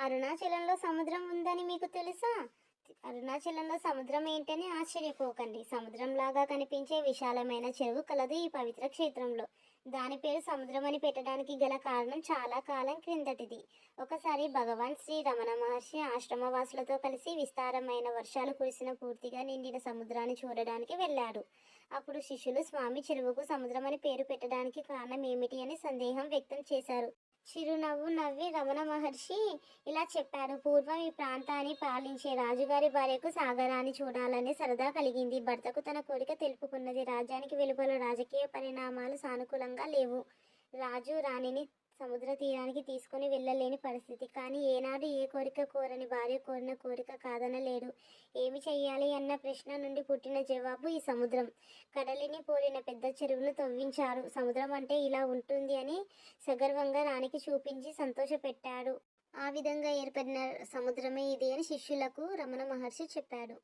అరుణాచలంలో సముద్రం ఉందని మీకు తెలుసా? అరుణాచలంలో సముద్రం ఏంటని ఆశ్చర్యపోకండి. సముద్రంలాగా కనిపించే విశాలమైన చెరువు కలదు ఈ పవిత్ర క్షేత్రంలో. దాని పేరు సముద్రం అని పెట్టడానికి గల కారణం చాలా కాలం క్రిందటిది. ఒకసారి భగవాన్ శ్రీ రమణ మహర్షి ఆశ్రమవాసులతో కలిసి విస్తారమైన వర్షాలు కురిసిన పూర్తిగా నిండిన సముద్రాన్ని చూడడానికి వెళ్ళాడు. అప్పుడు శిష్యులు స్వామి చెరువుకు సముద్రం అని పేరు పెట్టడానికి కారణం ఏమిటి అని సందేహం వ్యక్తం చేశారు. చిరునవ్వు నవ్వి రమణ మహర్షి ఇలా చెప్పారు. పూర్వం ఈ ప్రాంతాన్ని పాలించే రాజుగారి భార్యకు సాగరాన్ని చూడాలనే సరదా కలిగింది. భర్తకు తన కోరిక తెలుపుకున్నది. రాజ్యానికి వెలుపల రాజకీయ పరిణామాలు సానుకూలంగా లేవు. రాజు రాణిని సముద్ర తీరానికి తీసుకొని వెళ్ళలేని పరిస్థితి. కానీ ఏనాడు ఏ కోరిక కోరని భార్య కోరిన కోరిక కాదనలేడు. ఏమి చెయ్యాలి అన్న ప్రశ్న నుండి పుట్టిన జవాబు ఈ సముద్రం. కడలిని పోలిన పెద్ద చెరువును తవ్వించారు. సముద్రం అంటే ఇలా ఉంటుంది అని సగర్వంగా రాణికి చూపించి సంతోషపెట్టాడు. ఆ విధంగా ఏర్పడిన సముద్రమే ఇది అని శిష్యులకు రమణ మహర్షి చెప్పాడు.